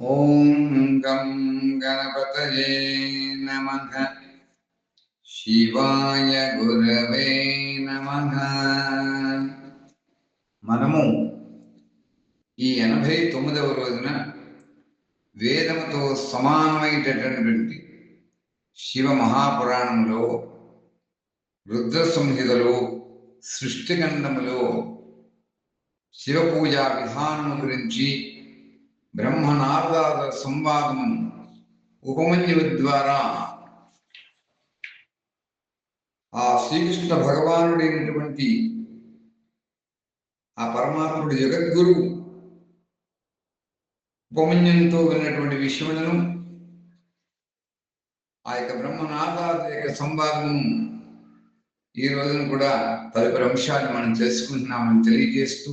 ॐ गं गणपतये नमः శివాయ గురవే నమ మనము ఈ ఎనభై తొమ్మిదవ రోజున వేదముతో సమానమైనటువంటి శివ మహాపురాణంలో రుద్ర సంహితలో సృష్టిఖండములో శివ పూజా విధానము గురించి బ్రహ్మ బ్రహ్మనారదాద సంవాదము ఉపమన్యువు ద్వారా ఆ శ్రీకృష్ణ భగవానుడైనటువంటి ఆ పరమాత్ముడు జగద్గురు ఉపమన్యంతో విన్నటువంటి విషయములను ఆ యొక్క బ్రహ్మనాథాద యొక్క సంవాదము ఈ రోజున కూడా తదుపరి అంశాన్ని మనం తెలుసుకుంటున్నామని తెలియజేస్తూ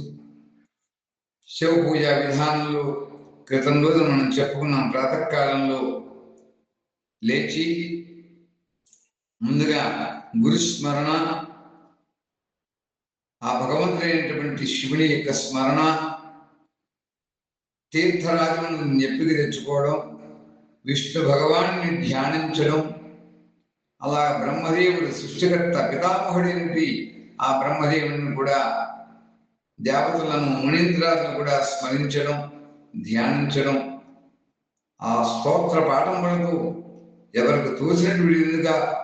శివ పూజా విధానంలో క్రితం రోజు మనం చెప్పుకున్నాం ప్రాతకాలంలో లేచి ముందుగా గురుస్మరణ ఆ భగవంతుడైనటువంటి శివుని యొక్క స్మరణ తీర్థరాజులను నెప్పికి తెచ్చుకోవడం విష్ణు భగవాన్ని ధ్యానించడం అలా బ్రహ్మదేవుడు సృష్టికర్త పితామహుడైనటువంటి ఆ బ్రహ్మదేవుని కూడా దేవతలను మునీంద్రాలను కూడా స్మరించడం ధ్యానించడం. ఆ స్తోత్ర వరకు ఎవరికి తోచినట్టు విడిగా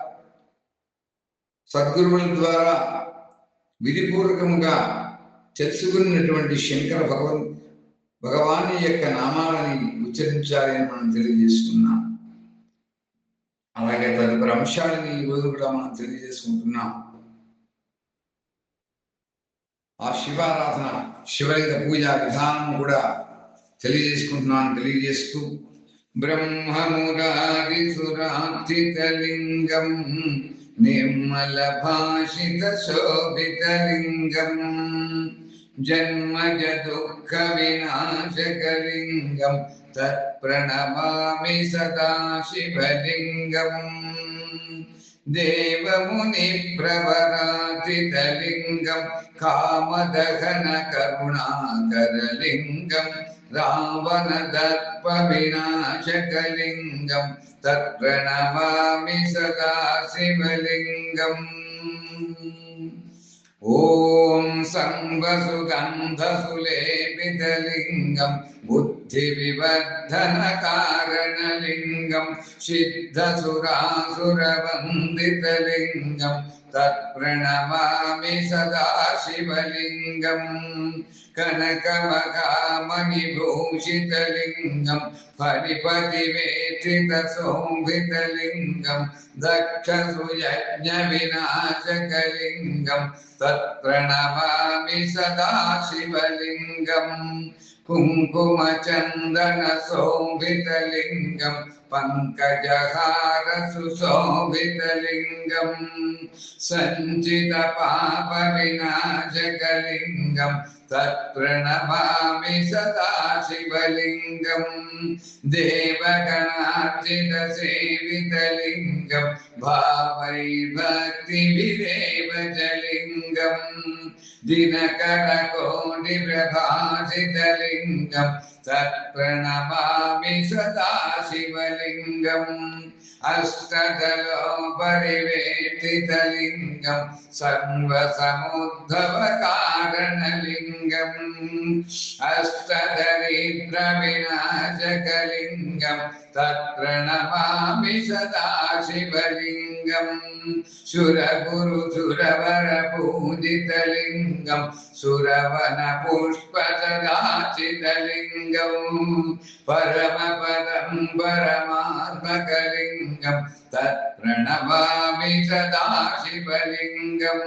సద్గురువుల ద్వారా విధిపూర్వకముగా తెలుసుకున్నటువంటి శంకర భగవన్ భగవాని యొక్క నామాలని ఉచ్చరించాలి అని మనం తెలియజేసుకున్నాం. అలాగే తదుపరి అంశాలని ఈ రోజు కూడా మనం తెలియజేసుకుంటున్నాం. ఆ శివారాధన శివలింగ పూజా విధానం కూడా తెలియజేసుకుంటున్నాను తెలియజేస్తూ బ్రహ్మమురారి బ్రహ్మమురారిసురార్చితలింగం నిర్మల భాషిత శోభితలింగం జన్మజ దుఃఖ వినాశకలింగం తత్ప్రణమామి సదా శివలింగం దేవముని ప్రవరాజితలింగం కామదహన కరుణాకరలింగం रावणदर्पविनाशकलिङ्गं तत्र नमामि सदा शिवलिङ्गम्। ॐ सङ्गसुगन्धसुलेपितलिङ्गम् बुद्धिविवर्धनकारणलिङ्गं सिद्धसुरासुरवन्दितलिङ्गं तत्प्रणमामि सदा शिवलिंगम शिवलिङ्गम् कनकमकामणिभूषितलिङ्गं परिपतिवेत्रितशोभितलिङ्गं दक्षसुयज्ञविनाशकलिङ्गं तत्प्रणमामि सदा शिवलिङ्गम् कुङ्कुमचन्दनशोभितलिङ्गं पङ्कजहार सुशोभितलिङ्गं सञ्चितपापविनाशकलिङ्गं तत्प्रणमामि सदा शिवलिङ्गं देवगणार्जितसेवितलिङ्गं भावैर्भक्तिभिरेव च தினகரகோடிபிரபாசிதலிங்கம் தற்பணமாமி சதா சிவலிங்கம் அஷ்டதலோபரிவேதிதலிங்கம் சர்வசமுத்தவ காரணலிங்கம் लिङ्गम् अष्टदरिद्रविनाशकलिङ्गम् तत्र नमामि सदा शिवलिङ्गम् सुरगुरुसुरवरपूजितलिङ्गम् सुरवनपुष्पसदाचितलिङ्गम् परमपदम् परमात्मकलिङ्गम् तत्र नमामि सदा शिवलिङ्गम्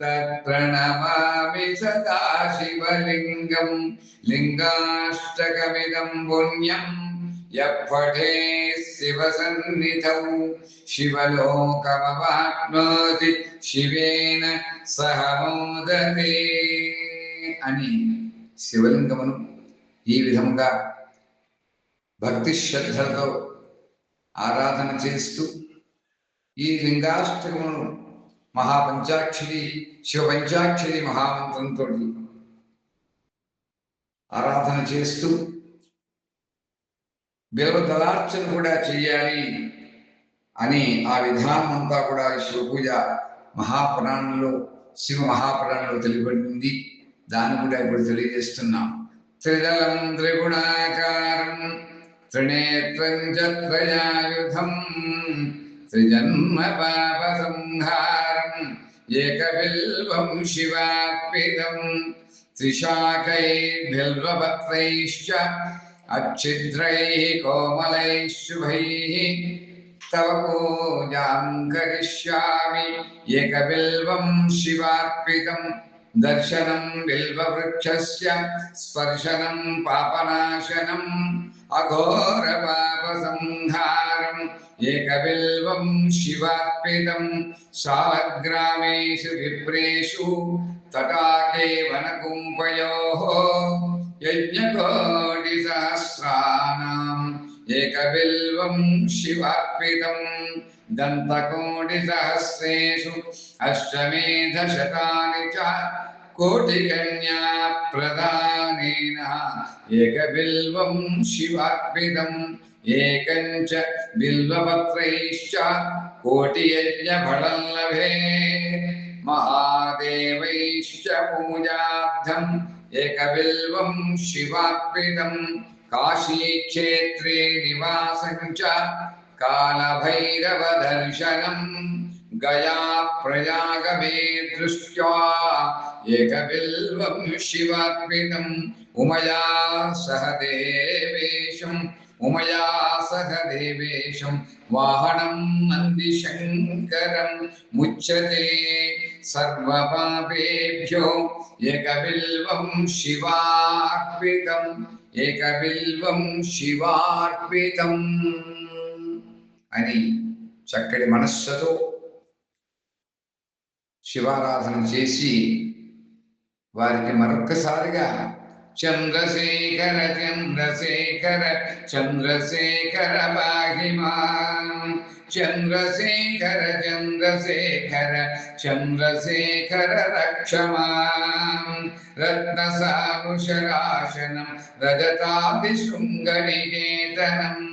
तत्र नमामि सदा శివలింగం లింగాష్టకమిదం పుణ్యం యే శివ సన్నిధ శివలోకమవాప్నోతి శివేన సహ మోదతే అని శివలింగమును ఈ విధముగా భక్తి శ్రద్ధలతో ఆరాధన చేస్తూ ఈ లింగాష్టకమును మహాపంచాక్షరి శివ పంచాక్షరి మహామంత్రంతో ఆరాధన చేస్తూ బిల్వదళార్చన కూడా చేయాలి అని ఆ విధానం అంతా కూడా శివపూజ మహాపురాణంలో శివ మహాపురాణంలో తెలియబడింది. దాన్ని కూడా ఇప్పుడు తెలియజేస్తున్నాం. త్రిదళం త్రిగుణాకారం త్రినేత్రం చ త్రయాయుధం త్రిజన్మ పాప సంహారం ఏకబిల్వం శివార్పితం. त्रिशाकैर्बिल्वपत्रैश्च अच्छिद्रैः कोमलैः शुभैः तव पूजां करिष्यामि एकबिल्वं शिवार्पितं दर्शनं बिल्ववृक्षस्य स्पर्शनं पापनाशनम् अघोरपापसंहारम् एकबिल्वं शिवार्पितं सालग्रामेषु विप्रेषु तटाके वनकुम्पयोः यज्ञकोटिसहस्राणाम् एकबिल्वं शिवार्पितं दन्तकोटिसहस्रेषु अष्टमेधशतानि च कोटिकन्या प्रदानेन। एकबिल्वं शिवार्पितम् एकं च बिल्वपत्रैश्च कोटियज्ञफलं लभे महादेवैश्च पूजार्थम् एकबिल्वं शिवार्पितं, काशीक्षेत्रे निवासं च कालभैरवदर्शनम्। गया प्रजागमे दृष्ट्वा एकबिल्वं शिवात्मिनम् उमया सह देवेशम्। उमया सह देवेशं वाहनं मंदिशंकर मुच्यते सर्वपापेभ्यो। एक शिवार्पितम्। एक शिवार्पितम्। అని చక్కటి మనస్సుతో శివారాధన చేసి వారికి మరొక్కసారిగా చంద్రశేఖర చంద్రశేఖర చంద్రశేఖర चंद्रशेखर चंद्रशेखर चंद्रशेखर रक्ष माम् रत्नसानुशराशनम् रजताभिशृङ्गनिकेतनम्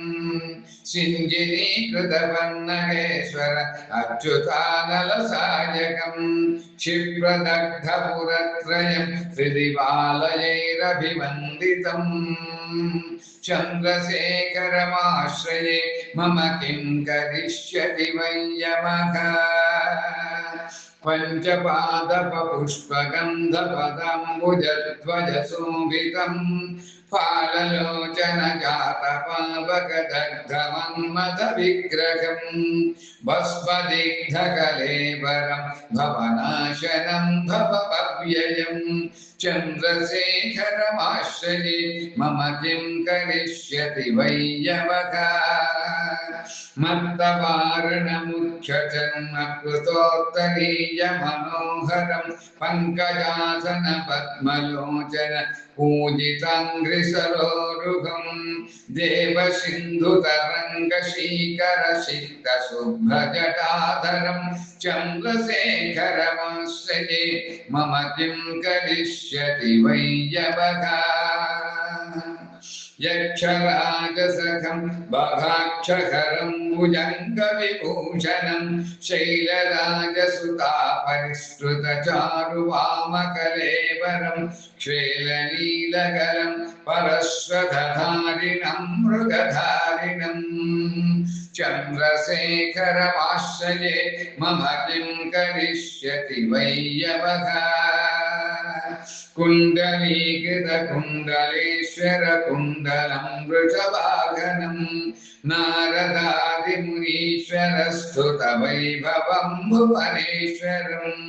सिञ्जिनीकृतवन्नगेश्वर अच्युतानलसायकम् क्षिप्रदग्धपुरत्रयम् त्रिदिवालयैरभिवन्दितम् चन्द्रशेखरमाश्रये मम किं करिष्यति वयमः पञ्चपादपपुष्पगन्धपदम्बुजध्वजशोभितम् पाललोचनगातपावकदग्धमन्मथ विग्रहम् भस्मदिग्धकलेबरम् भवनाशनम् भव भव्ययम् चन्द्रशेखरमाश्रये मम किं करिष्यति वैयवका मन्दवारणमुख्यजन्म कृतोत्तरीयमनोहरम् पङ्कजासन पद्मलोचन पूजिताङ्ग्रि पूजिताङ्घ्रिसरोरुहं देवसिन्धुतरङ्गशीकरसिक्तशुभ्रजटाधरं चन्द्रशेखरमाश्रये मम किं करिष्यति वैयवगा यक्षराजसखं बभाक्षहरं भुजङ्गविभूषणं शैलराजसुता परिष्कृतचारुवामकलेवरं श्वेलनीलकरं परश्वधारिणं मृगधारिणम् चन्द्रशेखरमाश्रये मम किं करिष्यति वैयवघा कुण्डलीकृतकुण्डलेश्वरकुण्डलं वृषभागनं नारदादिमुनीश्वरस्तुतवैभवं भुवनेश्वरम्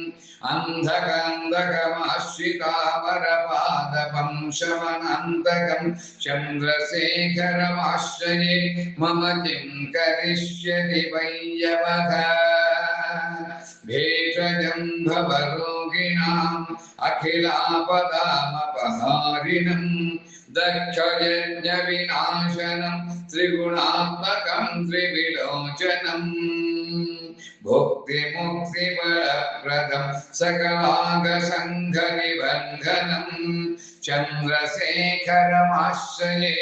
अन्धकन्दकमाश्रितावरपादपं शमनन्तकं चन्द्रशेखरमाश्रये मम किं करिष्यति वैयवघा भेषजं योगिनाम् अखिलापदामपहारिणम् दक्षयज्ञविनाशनम् त्रिगुणात्मकम् त्रिविलोचनम् भुक्तिमुक्तिबलप्रदम् सकलागसङ्घनिबन्धनम् चन्द्रशेखरमाश्रये।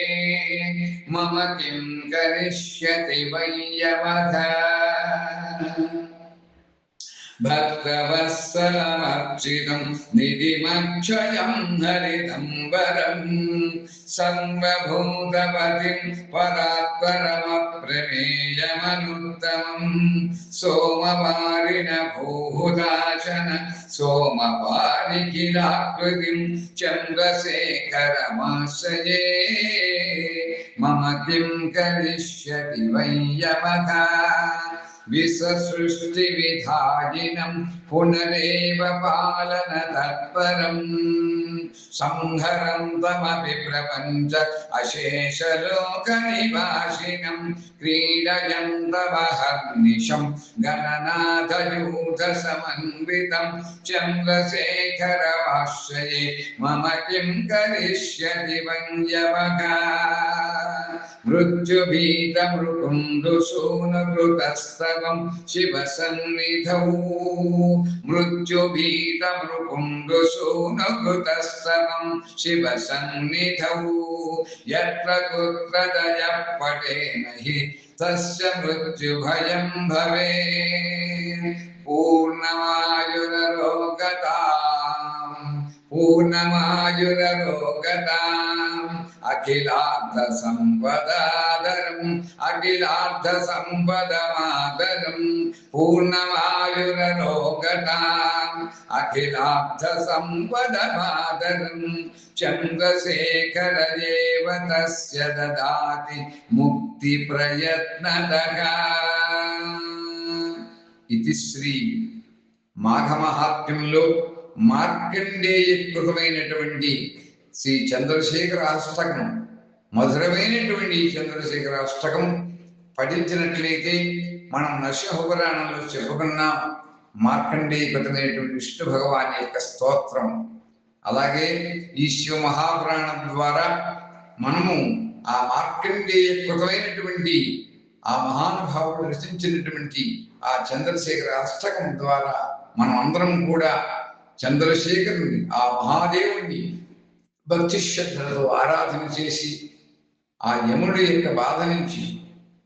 मम किं करिष्यति वै भक्तवत्सलमर्चितं निधिमक्षयं हरिदम्बरं सर्वभूतपतिं परात्परमप्रमेयमनुत्तमं सोमवारिण भूहुदाचन सोमवारिकिलाकृतिं चन्द्रशेखरमाश्रये मम किं करिष्यति वै यमः विश्वसृष्टिविधायिनं पुनरेव पालन तत्परम् संहरन्तमपि प्रपञ्च अशेषलोकनिवासिनम् क्रीडयन्तमहर्निशं गणनाथयूथसमन्वितं चन्द्रशेखरवाश्रये मम किं करिष्यति वन्द्यवगा मृत्युभीतमृकुण्डुसूनुकृतस्तवं शिवसन्निधौ। मृत्युभीतमृकुण्डुसूनुकृतस्तवं शिवसन्निधौ। यत्र कुत्र दयः पटेन तस्य मृत्युभयं भवे पूर्णमायुररोगताम्। అఖిలార్థ సంపదాదరం అఖిలార్థ సంపదమాదరం పూర్ణమాయురలోకటాం అఖిలార్థ సంపదమాదరం చంద్రశేఖర దేవతస్య దదాతి ముక్తి ప్రయత్నదగా ఇది శ్రీ మాఘమహాత్మ్యంలో మార్కండేయ గృహమైనటువంటి శ్రీ చంద్రశేఖర అష్టకం. మధురమైనటువంటి ఈ చంద్రశేఖర అష్టకం పఠించినట్లయితే మనం నరసింహపురాణంలో చెప్పుకున్నాం మార్కండేయ కృతమైనటువంటి విష్ణు భగవాన్ యొక్క స్తోత్రం. అలాగే ఈ శివ మహాపురాణం ద్వారా మనము ఆ మార్కండేయ కృతమైనటువంటి ఆ మహానుభావుడు రచించినటువంటి ఆ చంద్రశేఖర అష్టకం ద్వారా మనం అందరం కూడా చంద్రశేఖరుని ఆ మహాదేవుణ్ణి భక్తి శ్రద్ధలతో ఆరాధన చేసి ఆ యముడి యొక్క బాధ నుంచి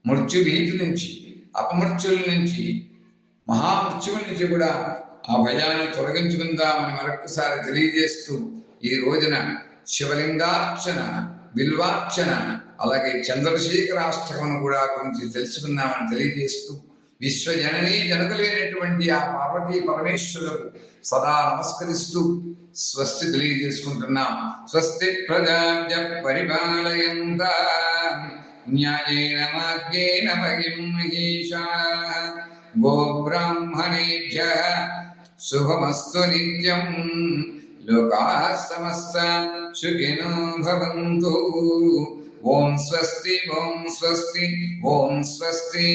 మృత్యుభీతి నుంచి అపమృత్యుల నుంచి మహామృత్యువుల నుంచి కూడా ఆ భయాన్ని తొలగించుకుందామని మరొకసారి తెలియజేస్తూ ఈ రోజున శివలింగార్చన బిల్వార్చన అలాగే చంద్రశేఖరాష్టకమును కూడా గురించి తెలుసుకుందామని తెలియజేస్తూ విశ్వజననీ జనకులైనటువంటి ఆ పార్వతీ పరమేశ్వరులకు సదా నమస్కరిస్తూ స్వస్తి తెలియజేసుకుంటున్నాం. స్వస్తి ప్రజాభ్య పరిపాలయంత న్యాయేన మార్గేణ మహిం మహేషా గోబ్రాహ్మణేభ్య శుభమస్తు నిత్యం. లోకా సమస్త సుఖినో భవంతు. ఓం స్వస్తి ఓం స్వస్తి ఓం స్వస్తి.